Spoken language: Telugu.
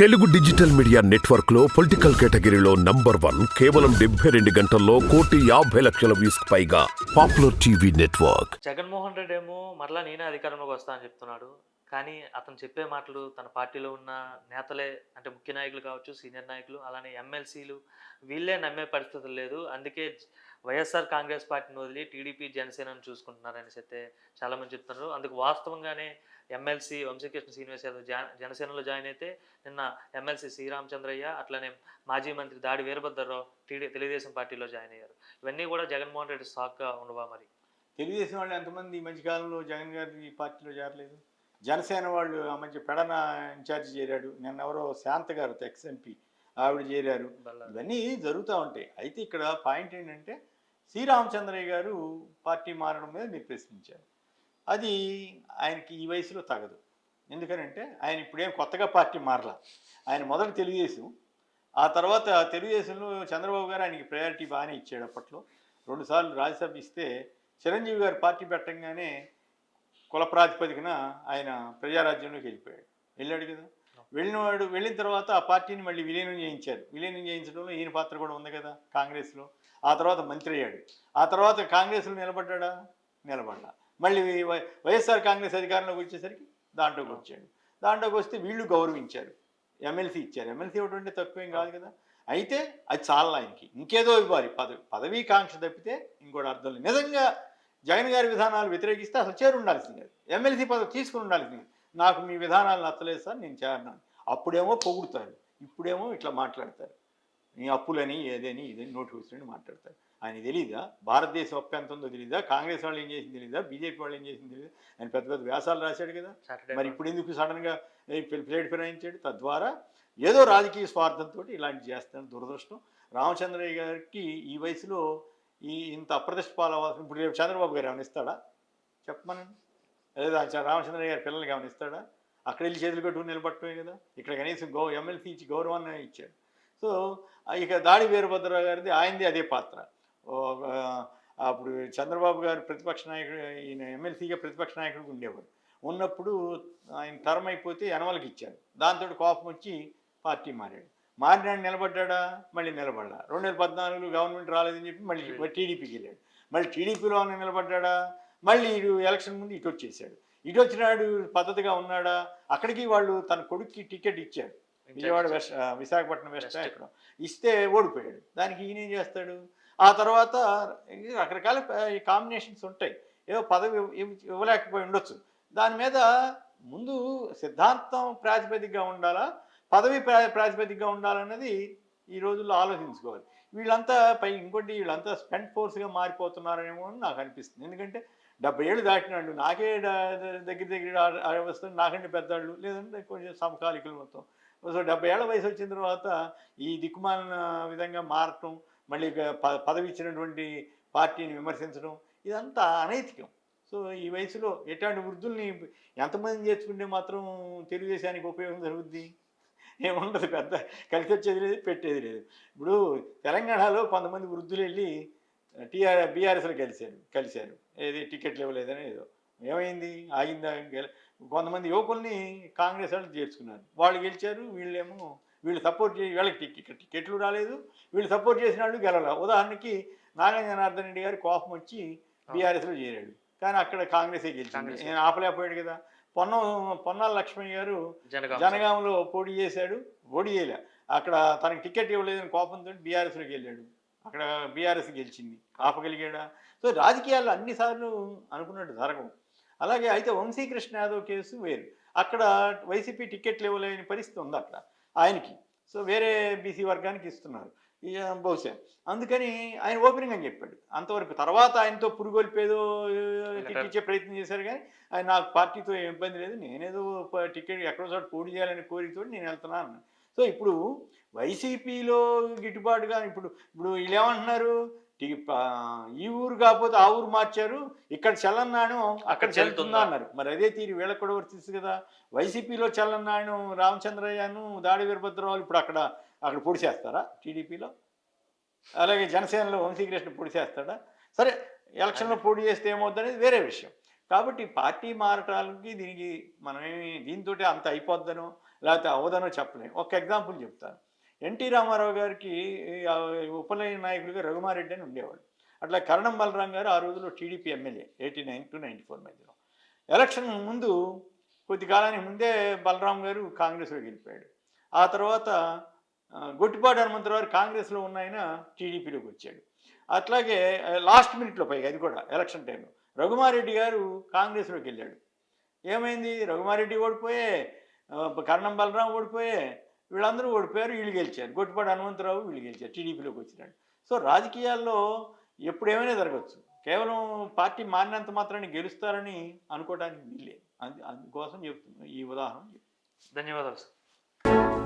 తెలుగు డిజిటల్ మీడియా నెట్వర్క్లో పొలిటికల్ కేటగిరీలో నంబర్ వన్ కేవలం డెబ్బై రెండు గంటల్లో కోటి యాభై లక్షల వ్యూస్ పైగా popular TV network. Jaganmohan Reddy ఏమో మరలా నేనే అధికారంలోకి వస్తా అని చెప్తున్నాడు. కానీ అతను చెప్పే మాటలు తన పార్టీలో ఉన్న నేతలే అంటే ముఖ్య నాయకులు కావచ్చు సీనియర్ నాయకులు అలానే ఎమ్మెల్సీలు వీళ్ళే నమ్మే పరిస్థితులు లేదు. అందుకే వైఎస్ఆర్ కాంగ్రెస్ పార్టీని వదిలి టీడీపీ జనసేనను చూసుకుంటున్నారని అయితే చాలామంది చెప్తున్నారు. అందుకు వాస్తవంగానే ఎమ్మెల్సీ వంశీకృష్ణ శ్రీనివాస్ యాదవ్ జా జనసేనలో జాయిన్ అయితే నిన్న ఎమ్మెల్సీ శ్రీరామచంద్రయ్య అట్లనే మాజీ మంత్రి దాడి వీరభద్రరావు టీడీ తెలుగుదేశం పార్టీలో జాయిన్ అయ్యారు. ఇవన్నీ కూడా జగన్మోహన్ రెడ్డి సాక్గా ఉండవా మరి? తెలుగుదేశం వాళ్ళు ఎంతమంది ఈ మధ్యకాలంలో జగన్ గారి పార్టీలో చేరలేదు? జనసేన వాళ్ళు ఆ మధ్య పెడన ఇన్ఛార్జ్ చేరాడు. నిన్న ఎవరో శాంత గారు ఎక్స్ ఎంపీ ఆవిడ చేరారు. ఇవన్నీ జరుగుతూ ఉంటాయి. అయితే ఇక్కడ పాయింట్ ఏంటంటే శ్రీరామచంద్రయ్య గారు పార్టీ మారడం మీద మీరు ప్రశ్నించారు. అది ఆయనకి ఈ వయసులో తగదు. ఎందుకనంటే ఆయన ఇప్పుడేం కొత్తగా పార్టీ మారలా. ఆయన మొదట తెలుగుదేశం. ఆ తర్వాత తెలుగుదేశంలో చంద్రబాబు గారు ఆయనకి ప్రయారిటీ బాగానే ఇచ్చాడు అప్పట్లో. రెండుసార్లు రాజ్యసభ ఇస్తే చిరంజీవి గారు పార్టీ పెట్టంగానే కుల ప్రాతిపదికన ఆయన ప్రజారాజ్యంలోకి వెళ్ళిపోయాడు. వెళ్ళాడు కదా? వెళ్ళినవాడు వెళ్ళిన తర్వాత ఆ పార్టీని మళ్ళీ విలీనం చేయించారు. విలీనం చేయించడంలో ఈయన పాత్ర కూడా ఉంది కదా కాంగ్రెస్లో. ఆ తర్వాత మంత్రి అయ్యాడు. ఆ తర్వాత కాంగ్రెస్లో నిలబడ్డా నిలబడ్డా. మళ్ళీ వైఎస్ఆర్ కాంగ్రెస్ అధికారంలోకి వచ్చేసరికి దాంట్లోకి వచ్చాడు. దాంట్లోకి వస్తే వీళ్ళు గౌరవించారు. ఎమ్మెల్సీ ఇచ్చారు. ఎమ్మెల్సీ ఇవ్వడం అంటే తక్కువేం కాదు కదా. అయితే అది చాలా ఆయనకి? ఇంకేదో ఇవ్వాలి. పదవి పదవీ కాంక్ష తప్పితే ఇంకోటి అర్థం లేదు. నిజంగా జగన్ గారి విధానాలు వ్యతిరేకిస్తే అసలు చేరు ఉండాల్సిందే ఎమ్మెల్సీ పదవి తీసుకుని ఉండాల్సిందే. నాకు మీ విధానాలు నచ్చలేదు సార్ నేను చేరన్నాను అప్పుడేమో పొగుడుతారు. ఇప్పుడేమో ఇట్లా మాట్లాడతారు. నీ అప్పులని ఏదని ఇదని నోటిఫికేషన్ మాట్లాడతారు. ఆయన తెలీదా? భారతదేశం అప్పు ఎంత ఉందో తెలీదా? కాంగ్రెస్ వాళ్ళు ఏం చేసింది తెలీదా? బీజేపీ వాళ్ళు ఏం చేసింది తెలీదా? ఆయన పెద్ద పెద్ద వ్యాసాలు రాశాడు కదా. మరి ఇప్పుడు ఎందుకు సడన్గా ప్లేట్ ఫిరాయించాడు? తద్వారా ఏదో రాజకీయ స్వార్థంతో ఇలాంటి చేస్తాను. దురదృష్టం. రామచంద్రయ్య గారికి ఈ వయసులో ఈ ఇంత అప్రతిష్ట పాలవాల్సిన ఇప్పుడు రేపు చంద్రబాబు గారు ఏమైనా ఇస్తాడా? చెప్పమనండి. లేదా రామచంద్రయ్య గారి పిల్లలకి ఏమైనా ఇస్తాడా అక్కడ వెళ్ళి చేతులు కట్టుకుని నిలబట్టమే కదా. ఇక్కడ కనీసం గౌ ఎమ్మెల్సీ ఇచ్చి గౌరవాన్ని ఇచ్చాడు. సో ఇక దాడి వీరభద్రరావు గారిది ఆయనది అదే పాత్ర. అప్పుడు చంద్రబాబు గారు ప్రతిపక్ష నాయకుడు ఈయన ఎమ్మెల్సీగా ప్రతిపక్ష నాయకుడిగా ఉండేవాడు ఉన్నప్పుడు ఆయన టర్మ్ అయిపోతే యనమలకి ఇచ్చారు. దాంతో కోపం వచ్చి పార్టీ మారాడు. మారినాడు నిలబడ్డా మళ్ళీ నిలబడ్డా రెండు వేల పద్నాలుగులో గవర్నమెంట్ రాలేదని చెప్పి మళ్ళీ టీడీపీకి వెళ్ళాడు. మళ్ళీ టీడీపీలో నిలబడ్డా మళ్ళీ ఎలక్షన్ ముందు ఇటు వచ్చేసాడు. ఇటు వచ్చినాడు పద్ధతిగా ఉన్నాడా? అక్కడికి వాళ్ళు తన కొడుక్కి టికెట్ ఇచ్చారు. Vijayawada West Visakhapatnam West. ఇక్కడ ఇస్తే ఓడిపోయాడు. దానికి ఈయన ఏం చేస్తాడు? ఆ తర్వాత రకరకాల కాంబినేషన్స్ ఉంటాయి. ఏదో పదవి ఇవ్- ఇవ్వలేకపోయి ఉండొచ్చు. దాని మీద ముందు సిద్ధాంతం ప్రాతిపదికగా ఉండాలా? పదవి ప్రా ప్రాతిపదికగా ఉండాలన్నది ఈ రోజుల్లో ఆలోచించుకోవాలి. వీళ్ళంతా పై ఇంకోటి వీళ్ళంతా స్పెండ్ ఫోర్స్గా మారిపోతున్నారేమో అని నాకు అనిపిస్తుంది. ఎందుకంటే డెబ్బై ఏళ్ళు దాటినాడు నాకే దగ్గర దగ్గర వస్తుంది నాకంటే పెద్దవాళ్ళు లేదంటే కొంచెం సమకాలికలు మొత్తం. సో డెబ్బై ఏళ్ళ వయసు వచ్చిన తర్వాత ఈ దిక్కుమాలిన విధంగా మారటం మళ్ళీ పదవి ఇచ్చినటువంటి పార్టీని విమర్శించడం ఇదంతా అనైతికం. సో ఈ వయసులో ఎట్లాంటి వృద్ధుల్ని ఎంతమంది చేర్చుకుంటే మాత్రం తెలుగుదేశానికి ఉపయోగం జరుగుద్ది? ఏముండదు పెద్ద కలిసి వచ్చేది లేదు పెట్టేది లేదు. ఇప్పుడు తెలంగాణలో కొంతమంది వృద్ధులు వెళ్ళి టీఆర్ బీఆర్ఎస్లో కలిశారు కలిశారు. ఏది టికెట్లు ఇవ్వలేదని ఏదో. ఏమైంది? ఆగిందా? కొంతమంది యువకుల్ని కాంగ్రెస్ వాళ్ళు చేర్చుకున్నారు. వాళ్ళు గెలిచారు వీళ్ళేమో వీళ్ళు సపోర్ట్ చేసి వీళ్ళకి టికెట్ టికెట్లు రాలేదు. వీళ్ళు సపోర్ట్ చేసిన వాళ్ళు గెలవాలి. ఉదాహరణకి నాగం జనార్దన్ రెడ్డి గారి కోపం వచ్చి బీఆర్ఎస్లో చేరాడు. కానీ అక్కడ కాంగ్రెసే గెలిచింది. నేను ఆపలేకపోయాడు కదా. పొన్నం పొన్నాల లక్ష్మణ్ గారు జనగాం జనగాంలో పోటీ చేశాడు పోటీ చేయలే. అక్కడ తనకి టికెట్ ఇవ్వలేదని కోపంతో బీఆర్ఎస్లోకి వెళ్ళాడు అక్కడ బీఆర్ఎస్ గెలిచింది ఆపగలిగాడా? సో రాజకీయాల్లో అన్నిసార్లు అనుకున్నట్టు జరగవు. అలాగే అయితే వంశీకృష్ణ యాదవ్ కేసు వేరు. అక్కడ వైసీపీ టికెట్లు ఇవ్వలేని పరిస్థితి ఉంది అక్కడ ఆయనకి. సో వేరే బీసీ వర్గానికి ఇస్తున్నారు. బహుశా. అందుకని ఆయన ఓపెనింగ్ అని చెప్పాడు. అంతవరకు తర్వాత ఆయనతో పురుగొల్పేదో తిట్టించే ప్రయత్నం చేశారు కానీ ఆయన నాకు పార్టీతో ఏం ఇబ్బంది లేదు. నేనేదో టికెట్ ఎక్కడో చోట పోటీ చేయాలని కోరికతో నేను వెళ్తున్నాను. సో ఇప్పుడు వైసీపీలో గిట్టుబాటుగా ఇప్పుడు ఇప్పుడు వీళ్ళు ఏమంటున్నారు? ఈ ఊరు కాకపోతే ఆ ఊరు మార్చారు. ఇక్కడ చల్లన్నాణం అక్కడ చెల్లుతుందా అన్నారు. మరి అదే తీరు వీళ్ళకి కూడా వర్తిస్తుంది కదా. వైసీపీలో చల్లన్నాణం రామచంద్రయ్యను దాడి వీరభద్రరావు ఇప్పుడు అక్కడ అక్కడ పొడి చేస్తారా టీడీపీలో? అలాగే జనసేనలో వంశీకృష్ణ పొడి చేస్తాడా సరే ఎలక్షన్లో పోటీ చేస్తే ఏమవుద్దనేది వేరే విషయం. కాబట్టి పార్టీ మారటాలకి దీనికి మనమేమి దీంతో అంత అయిపోద్దనో లేకపోతే అవదనో చెప్పలేం. ఒక ఎగ్జాంపుల్ చెప్తాను. ఎన్టీ రామారావు గారికి ఆ, ఉపనయన నాయకుడిగా రఘుమారెడ్డి అని ఉండేవాడు అట్లా కరణం బలరాం గారు ఆ రోజుల్లో TDP MLA eighty nine to ninety four మధ్యలో. ఎలక్షన్ ముందు కొద్ది కాలానికి ముందే బలరాం గారు కాంగ్రెస్లో గెలిపాడు ఆ తర్వాత గొట్టిపాటి హనుమంతరావు గారు కాంగ్రెస్లో ఉన్న ఆయన టీడీపీలోకి వచ్చాడు. అట్లాగే లాస్ట్ మినిట్లో పైగా అది కూడా ఎలక్షన్ టైంలో రఘుమారెడ్డి గారు కాంగ్రెస్లోకి వెళ్ళాడు. ఏమైంది? రఘుమారెడ్డి ఓడిపోయే కర్ణం బలరాం ఓడిపోయే వీళ్ళందరూ ఓడిపోయారు వీళ్ళు గెలిచారు. గొట్టిపాటి హనుమంతరావు వీళ్ళు గెలిచారు. టీడీపీలోకి వచ్చినాడు. సో రాజకీయాల్లో ఎప్పుడు ఏమైనా జరగచ్చు కేవలం పార్టీ మారినంత మాత్రాన్ని గెలుస్తారని అనుకోవడానికి వీల్లేదు. అందుకోసం చెప్తున్నా ఈ ఉదాహరణ. ధన్యవాదాలు సార్.